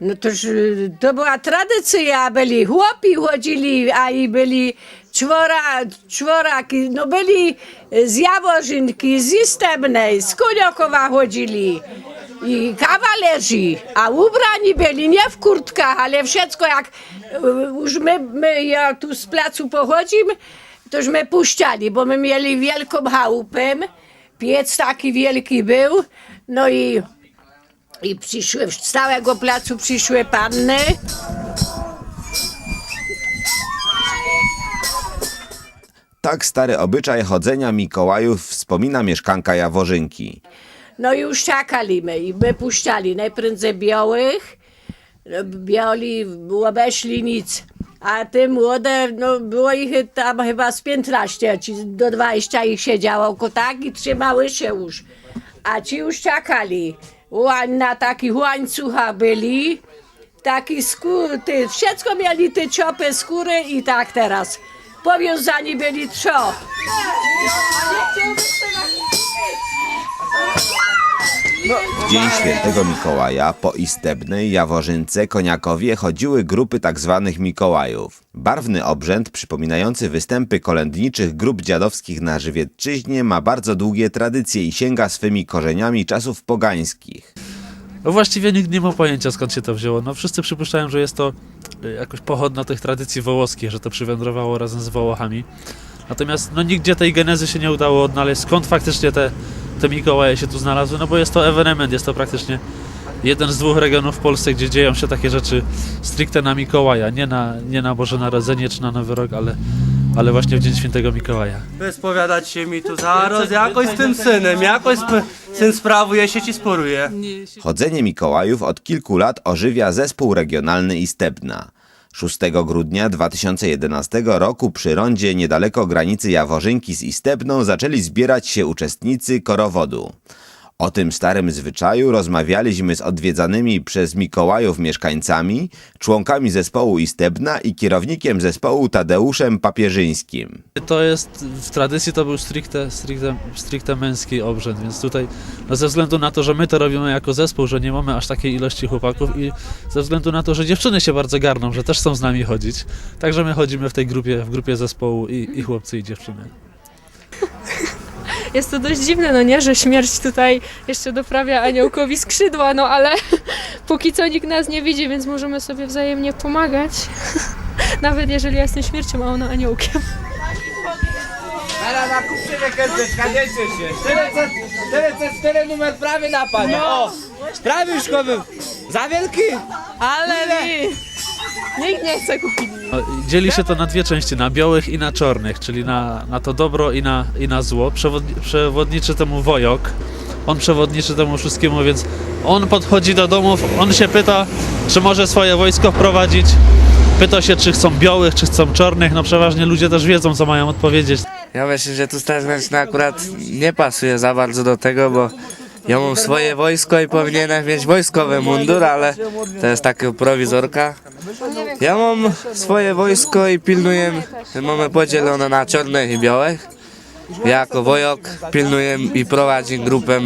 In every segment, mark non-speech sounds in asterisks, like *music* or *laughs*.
No toż y, to była tradycja, byli chłopi chodzili, a i byli czwora, czworaki, no byli z Jaworzynki, z Istebnej, z Kuniokowa chodzili. I kawalerzy, a ubrani byli nie w kurtkach, ale wszystko jak y, już my, my ja tu z placu pochodzimy, toż my puszczali, bo my mieli wielką chałupę, piec taki wielki był, no i i przyszły, z całego placu przyszły panny. Tak stary obyczaj chodzenia Mikołajów wspomina mieszkanka Jaworzynki. No i już czekaliśmy i my puszczali najprędzej białych. Biali obeszli nic. A te młode, no było ich tam chyba z 15, ci do 20 ich siedziało tak i trzymały się już. A ci już czekali. Na takich łańcuchach byli. Taki skór, ty, wszystko mieli te ciopy skóry i tak teraz. Powiązani byli trzo. W dzień świętego Mikołaja po Istebnej, Jaworzynce, Koniakowie chodziły grupy tzw. Mikołajów. Barwny obrzęd przypominający występy kolędniczych grup dziadowskich na Żywiecczyźnie ma bardzo długie tradycje i sięga swymi korzeniami czasów pogańskich. No właściwie nikt nie ma pojęcia skąd się to wzięło. No wszyscy przypuszczają, że jest to y, jakoś pochodna tych tradycji wołoskich, że to przywędrowało razem z Wołochami. Natomiast no nigdzie tej genezy się nie udało odnaleźć, skąd faktycznie te, te Mikołaje się tu znalazły, no bo jest to ewenement, jest to praktycznie jeden z dwóch regionów w Polsce, gdzie dzieją się takie rzeczy stricte na Mikołaja, nie na, nie na Boże Narodzenie czy na Nowy Rok, ale, ale właśnie w Dzień Świętego Mikołaja. Wyspowiadać się mi tu zaraz jakoś z tym synem, jakoś sp- syn sprawuje się ci sporuje. Chodzenie Mikołajów od kilku lat ożywia zespół regionalny Istebna. 6 grudnia 2011 roku przy rondzie niedaleko granicy Jaworzynki z Istebną zaczęli zbierać się uczestnicy korowodu. O tym starym zwyczaju rozmawialiśmy z odwiedzanymi przez Mikołajów mieszkańcami, członkami zespołu Istebna i kierownikiem zespołu Tadeuszem Papierzyńskim. To jest, w tradycji to był stricte, stricte, stricte męski obrzęd, więc tutaj no ze względu na to, że my to robimy jako zespół, że nie mamy aż takiej ilości chłopaków i ze względu na to, że dziewczyny się bardzo garną, że też chcą z nami chodzić, także my chodzimy w tej grupie, w grupie zespołu i, i chłopcy i dziewczyny. Jest to dość dziwne, no nie, że śmierć tutaj jeszcze doprawia aniołkowi skrzydła, no ale *laughs* póki co nikt nas nie widzi, więc możemy sobie wzajemnie pomagać. *laughs* Nawet jeżeli ja jestem śmiercią, a ona aniołkiem. Teraz na kupczyny kęteczka, nie się. 400, 404 numer prawie napadł. O, prawie już. Za wielki? Ale mi... Nikt nie chce kupić. No, Dzieli się to na dwie części, na białych i na czarnych, czyli na, na to dobro i na, i na zło. Przewodni, przewodniczy temu wojok, on przewodniczy temu wszystkiemu, więc on podchodzi do domów, on się pyta, czy może swoje wojsko wprowadzić. Pyta się, czy chcą białych, czy chcą czarnych. No przeważnie ludzie też wiedzą, co mają odpowiedzieć. Ja myślę, że tu Straż Graniczna akurat nie pasuje za bardzo do tego, bo ja mam swoje wojsko i powinienem mieć wojskowy mundur, ale to jest taka prowizorka. Ja mam swoje wojsko i pilnuję, mamy podzielone na czarnych i białych. Ja jako wojok pilnuję i prowadzę grupę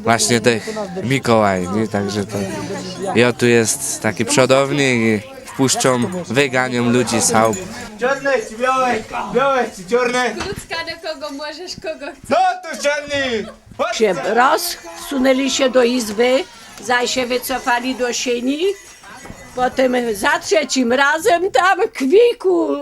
właśnie tych Mikołaj, nie? także to ja tu jest taki przodownik i wpuszczą, wyganią ludzi z chałup. Czarne czy białe? Białe czy czarne? Ludzka do kogo możesz, kogo chcesz. No to czarny! Się raz, wsunęli się do izby, zaś się wycofali do sieni. Potem za trzecim razem tam kwiku. *laughs*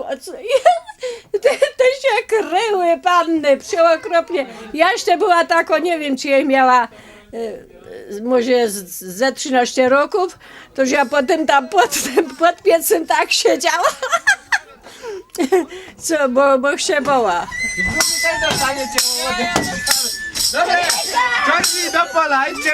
Te, te się kryły panny przeokropnie. Ja jeszcze była tako, nie wiem czy jej miała e, może z- ze 13 roków, to ja potem tam pod, *laughs* pod piecem tak siedziała. *laughs* Co, bo, bo się bała. Dobra, czarni do pola, idźcie!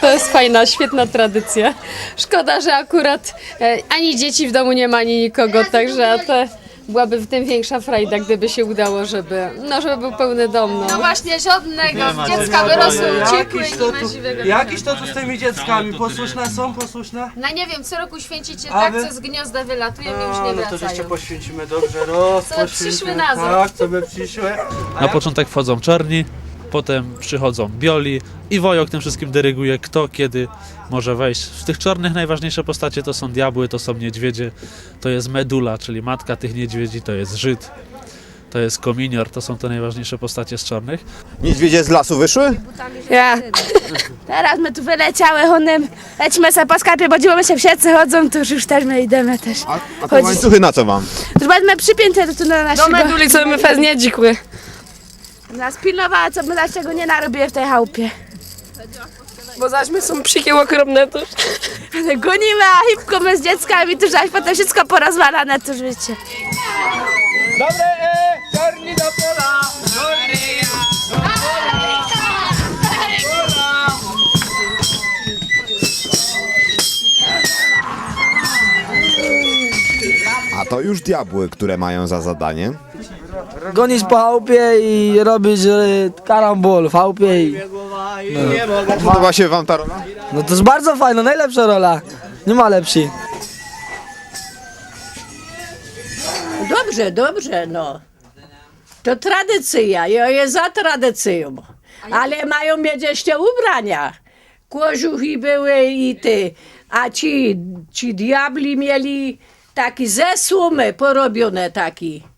To jest fajna, świetna tradycja. Szkoda, że akurat e, ani dzieci w domu nie ma, ani nikogo, także te byłaby w tym większa frajda, gdyby się udało, żeby, no, żeby był pełny dom, no. właśnie żadnego, dziecka wyrosły, uciekły, Jakiś nie to ma tu, żywego. jakiś to tu z tymi dzieckami, posłuszne są, posłuszne? No nie wiem, co roku święcicie A tak, wy? co z gniazda wylatują i już A, nie no to jeszcze wracają. poświęcimy dobrze, *laughs* roz, Co by poświęcimy. przyszły na. Tak, co by przyszły. Na początek wchodzą czarni, potem przychodzą bioli i wojok tym wszystkim dyryguje, kto kiedy może wejść. W tych czarnych najważniejsze postacie to są diabły, to są niedźwiedzie, to jest medula, czyli matka tych niedźwiedzi, to jest Żyd, to jest kominior, to są te najważniejsze postacie z czarnych. Niedźwiedzie z lasu wyszły? Ja. Teraz my tu wyleciały honem. Lecimy sobie po skarbie, bo dziwimy się wszyscy chodzą, to już, już też my idziemy też. A, a te łańcuchy na co wam? Już będziemy przypięte tu na Do naszego. meduli, co my fez nie dzikły. Nas pilnowała, co my dlaczego nie narobiły w tej chałupie. Bo zaśmy są psikie okropne tuż. Ale gonimy, a hipko my z dzieckami, tu zaś potem wszystko porozwalane, to już wiecie. Dobre, e, czarni do pola! Czarni do pola! A to już diabły, które mają za zadanie. Gonić po chałupie i robić e, karambol w chałupie i... Podoba się wam ta rola? No to jest bardzo fajna, najlepsza rola. Nie ma lepszej. Dobrze, dobrze, no. To tradycja, ja jest za tradycją. Ale mają mieć jeszcze ubrania. Kożuchy były i ty. A ci, ci diabli mieli taki ze słomy porobione taki.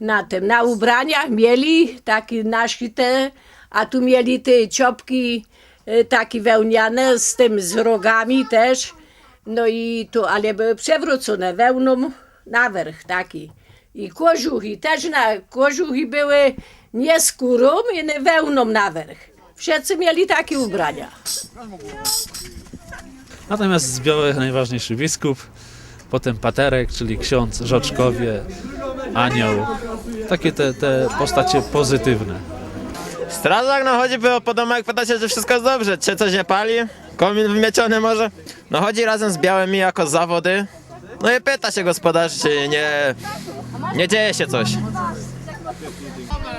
Na tym, na ubraniach mieli taki naszite, a tu mieli te ciopki y, takie wełniane z tym z rogami też. No i tu, ale były przewrócone wełną na werch taki. I kożuchy też na, kożuchy były nie skórą, ale wełną na werch. Wszyscy mieli takie ubrania. Natomiast z najważniejszy biskup, potem paterek, czyli ksiądz, żoczkowie, anioł. Takie te, te postacie pozytywne. Strażak no chodzi po domu jak pyta się, że wszystko jest dobrze, czy coś nie pali, komin wymieciony może. No chodzi razem z białymi jako zawody. No i pyta się gospodarz, czy nie, nie dzieje się coś.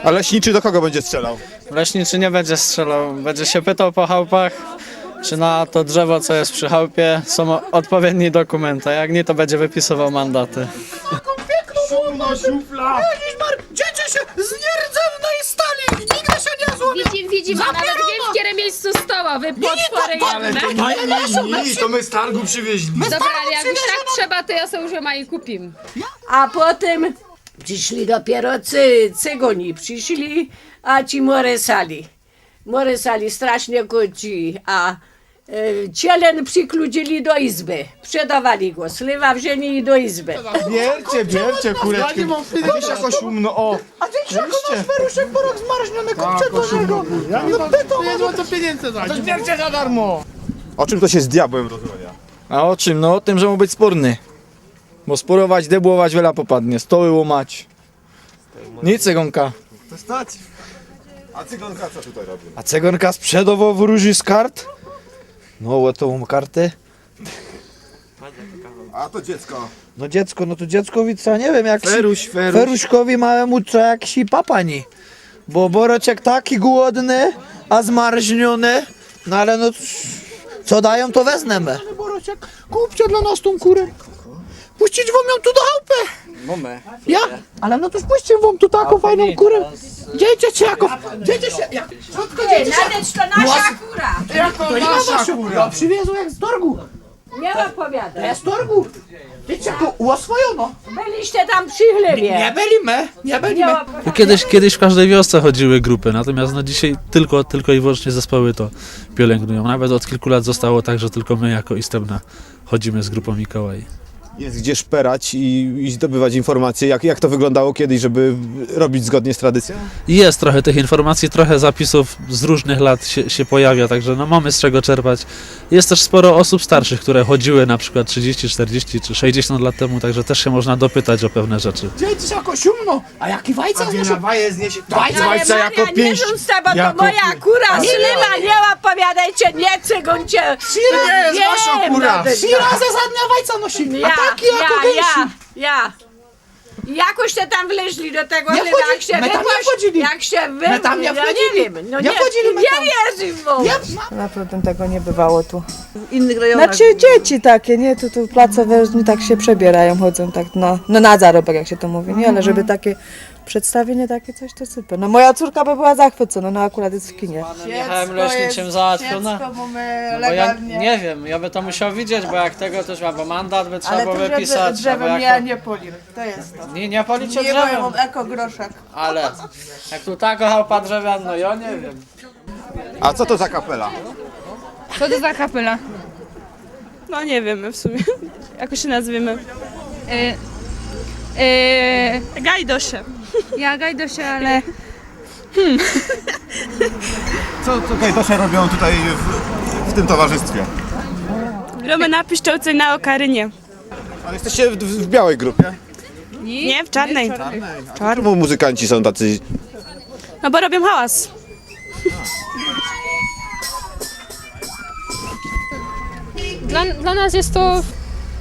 A leśniczy do kogo będzie strzelał? Leśniczy nie będzie strzelał, będzie się pytał po chałupach, czy na to drzewo, co jest przy chałupie, są odpowiednie dokumenty. Jak nie, to będzie wypisywał mandaty. Dziecię się z nierdzewnej stali! Nigdy się nie złowi! Widzimy, widzimy, a nawet wiem, w którym miejscu stoła, wy potwory jedne. Nie, to my z targu przywieźli. Dobra, ale jak już tak trzeba, to ja sobie już ją i kupim. A potem przyszli dopiero cy, cygoni, przyszli, a ci moresali. Moresali strasznie kłóci, a cielen przykludzili do izby. Przedawali go, sliwa wzięli i do izby. Biercie, biercie kureczki. A gdzieś jakoś umno, o. A gdzieś jakoś feruszek porok zmarzniony, kupcie do niego. No pytał, nie co pieniędzy dać. To biercie za darmo. O czym to się z diabłem rozmawia? A o czym? No o tym, że mu być sporny. Bo sporować, debłować, wiele popadnie. Stoły łomać. Nic, cegonka. To stać. A cygonka co tutaj robi? A cegonka sprzedawał wróży z kart? No, łetową kartę. A to dziecko. No dziecko, no to dzieckowi co, nie wiem jak Feruś, feruś. Feruśkowi małemu co jakiś papani. Bo Boroczek taki głodny, a zmarzniony. No ale no co dają to wezmę. Borosiek, kupcie dla nas tą kurę. Puścić wam ją tu do chałupy. Ja? Ale no to puśćcie wam tu taką fajną kurę. Jako... Dziejcie się... Jak, Słodko, dziejcie się... Nawet to nasza kura. Jako nasza kura. Ja przywiezł jak z torgu. Nie opowiadaj. Ja z torgu. Wiecie, jako uoswojono. Byliście tam przy chlebie. Nie byliśmy, nie byliśmy. Nie kiedyś, kiedyś w każdej wiosce chodziły grupy, natomiast no dzisiaj tylko, tylko i wyłącznie zespoły to pielęgnują. Nawet od kilku lat zostało tak, że tylko my jako Istebna chodzimy z grupą Mikołaj. Jest gdzie szperać i, i zdobywać informacje, jak, jak to wyglądało kiedyś, żeby robić zgodnie z tradycją? Jest trochę tych informacji, trochę zapisów z różnych lat się, się pojawia, także no mamy z czego czerpać. Jest też sporo osób starszych, które chodziły na przykład 30, 40 czy 60 lat temu, także też się można dopytać o pewne rzeczy. Dziejcie się jako siumno. A jaki wajca zniesie? Waję zniesie. Wajca, wajca jako nie pięść. rzuć bo to Jako moja pięść. kura śliwa, nie opowiadajcie, nie cygoncie. To nie jest wasza kura. Trzy razy za dnia wajca nosimy. Ja, Taki jako ja, gęsi. ja, ja. Jakoś te tam wleźli do tego, Nie ale wchodzi- jak się my tam nie wchodzili. Jak się wy... My tam nie ja wchodzili. nie wiem. No Nie nie, wchodzili my nie tam. wierzy w. Naprawdę tego nie bywało tu. W innych rejonach. Znaczy dzieci takie, nie? Tu, tu place nie tak się przebierają, chodzą tak no, no na zarobek, jak się to mówi, nie? Ale żeby takie przedstawienie takie coś, to super. No moja córka by była zachwycona, no akurat jest w kinie. Michałem Leśniczym załatwione. bo my No bo ja nie wiem, ja by to musiał widzieć, bo jak tego też albo mandat by trzeba Ale było to żeby wypisać, albo drzewem jako... nie, nie polim, to jest to. Nie, nie policie Nie, bo ja drzewem, mam ekogroszek. ale jak tu tak chałupa drzewian, no ja nie wiem. A co to za kapela? Co to za kapela? No nie wiemy w sumie. *laughs* Jak się nazwiemy? Yy, yy, Gajdosie. Ja Gajdosia, ale Co tutaj to się robią tutaj w, w tym towarzystwie? Gramy na piszczołce na okarynie. Ale jesteście w, w białej grupie. Nie, w czarnej. Czemu muzykanci są tacy... No bo robią hałas. Dla, dla nas jest to,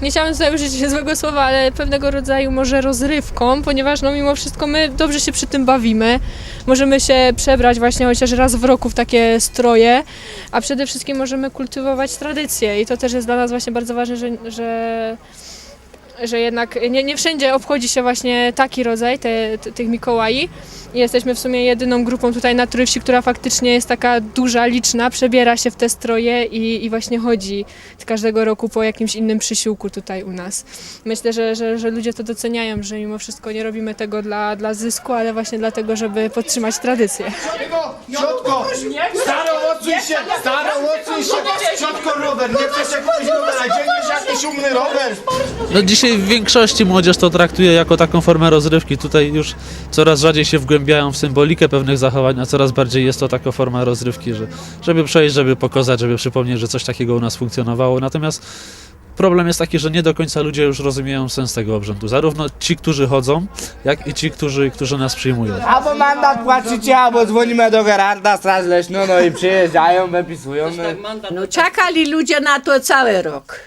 nie chciałam tutaj użyć *laughs* złego słowa, ale pewnego rodzaju może rozrywką, ponieważ no mimo wszystko my dobrze się przy tym bawimy. Możemy się przebrać właśnie chociaż raz w roku w takie stroje, a przede wszystkim możemy kultywować tradycje i to też jest dla nas właśnie bardzo ważne, że, że że jednak nie, nie wszędzie obchodzi się właśnie taki rodzaj te, te, tych Mikołai. I Jesteśmy w sumie jedyną grupą tutaj na Trójwsi, która faktycznie jest taka duża, liczna, przebiera się w te stroje i, i właśnie chodzi każdego roku po jakimś innym przysiłku tutaj u nas. Myślę, że, że, że ludzie to doceniają, że mimo wszystko nie robimy tego dla, dla zysku, ale właśnie dlatego, żeby podtrzymać tradycję. Ciotko! Staro, odsuń się! Staro, odsuń się! Ciotko, rower! Nie chcesz jakiegoś rowera! Gdzie jest jakiś umny rower? No dzisiaj w większości młodzież to traktuje jako taką formę rozrywki. Tutaj już coraz rzadziej się wgłębiają w symbolikę pewnych zachowań, a coraz bardziej jest to taka forma rozrywki, że, żeby przejść, żeby pokazać, żeby przypomnieć, że coś takiego u nas funkcjonowało. Natomiast problem jest taki, że nie do końca ludzie już rozumieją sens tego obrzędu. Zarówno ci, którzy chodzą, jak i ci, którzy, którzy nas przyjmują. Albo mandat płacicie, albo dzwonimy do Gerarda, straż leśną, no i przyjeżdżają, wypisują. No czekali ludzie na to cały rok.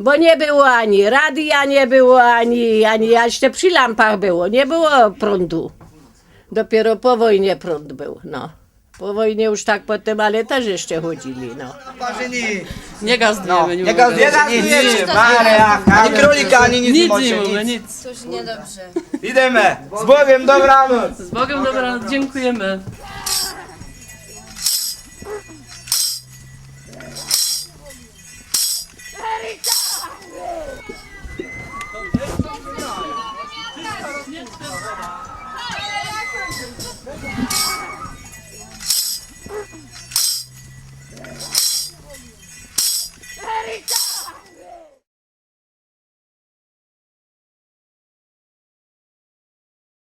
Bo nie było ani radia, nie było ani, ani jeszcze przy lampach było, nie było prądu. Dopiero po wojnie prąd był, no. Po wojnie już tak potem, ale też jeszcze chodzili, no. no. Nie gazdujemy, nie nie mówimy. ani królika, ani nic Nic nie mówimy, nic. Coś niedobrze. Idemy, z Bogiem, dobranoc. Z Bogiem dobranoc, dziękujemy.